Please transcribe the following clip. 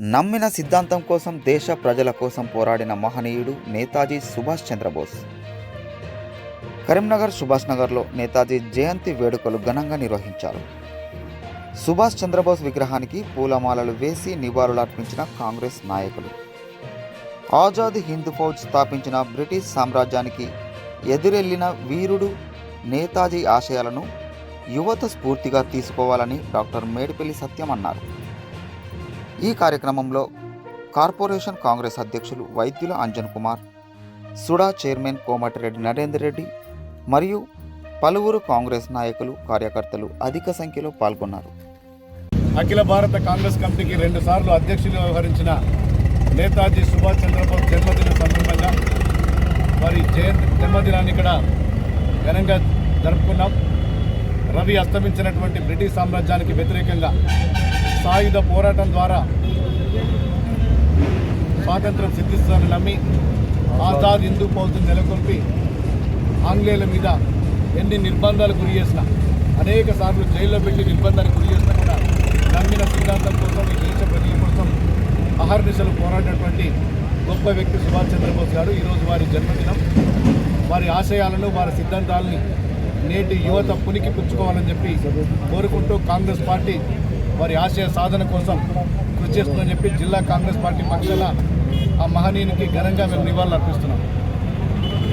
నమ్మిన సిద్ధాంతం కోసం దేశ ప్రజల కోసం పోరాడిన మహనీయుడు నేతాజీ సుభాష్ చంద్రబోస్. కరీంనగర్ సుభాష్ నగర్లో నేతాజీ జయంతి వేడుకలు ఘనంగా నిర్వహించారు. సుభాష్ చంద్రబోస్ విగ్రహానికి పూలమాలలు వేసి నివాళులర్పించిన కాంగ్రెస్ నాయకులు. ఆజాద్ హింద్ ఫౌజ్ స్థాపించిన బ్రిటిష్ సామ్రాజ్యానికి ఎదురెళ్ళిన వీరుడు నేతాజీ ఆశయాలను యువత స్ఫూర్తిగా తీసుకోవాలని డాక్టర్ మేడిపల్లి సత్యం అన్నారు. ఈ కార్యక్రమంలో కార్పొరేషన్ కాంగ్రెస్ అధ్యక్షులు వైద్యుల అంజన్ కుమార్ సుడా చైర్మన్ కోమటిరెడ్డి నరేందర్ రెడ్డి మరియు పలువురు కాంగ్రెస్ నాయకులు కార్యకర్తలు అధిక సంఖ్యలో పాల్గొన్నారు. అఖిల భారత కాంగ్రెస్ కమిటీకి రెండు సార్లు అధ్యక్షులు వ్యవహరించిన నేతాజీ సుభాష్ చంద్రబోస్ జన్మదిన సందర్భంగా వారి జయంతి జన్మదినాన్ని ఇక్కడ ఘనంగా జరుపుకున్నాం. రవి అస్తమించినటువంటి బ్రిటిష్ సామ్రాజ్యానికి వ్యతిరేకంగా సాయుధ పోరాటం ద్వారా స్వాతంత్రం సిద్ధిస్తుందని నమ్మి ఆజాద్ హిందూ పౌరులు నెలకొల్పి ఆంగ్లేయుల మీద ఎన్ని నిర్బంధాలు గురి చేసిన అనేక సార్లు జైల్లో పెట్టి నిర్బంధానికి గురి చేసినా కూడా నమ్మిన సిద్ధాంతం కోసం ఈ దేశ ప్రజల కోసం అహర్నిశలు పోరాడినటువంటి గొప్ప వ్యక్తి సుభాష్ చంద్రబోస్ గారు ఈరోజు వారి జన్మదినం. వారి ఆశయాలను వారి సిద్ధాంతాలని నేటి యువత పునికి పుచ్చుకోవాలని చెప్పి కోరుకుంటూ కాంగ్రెస్ పార్టీ వారి ఆశయ సాధన కోసం కృషి చేస్తుందని చెప్పి జిల్లా కాంగ్రెస్ పార్టీ పక్షాల ఆ మహనీయునికి ఘనంగా మేము నివాళులు అర్పిస్తున్నాం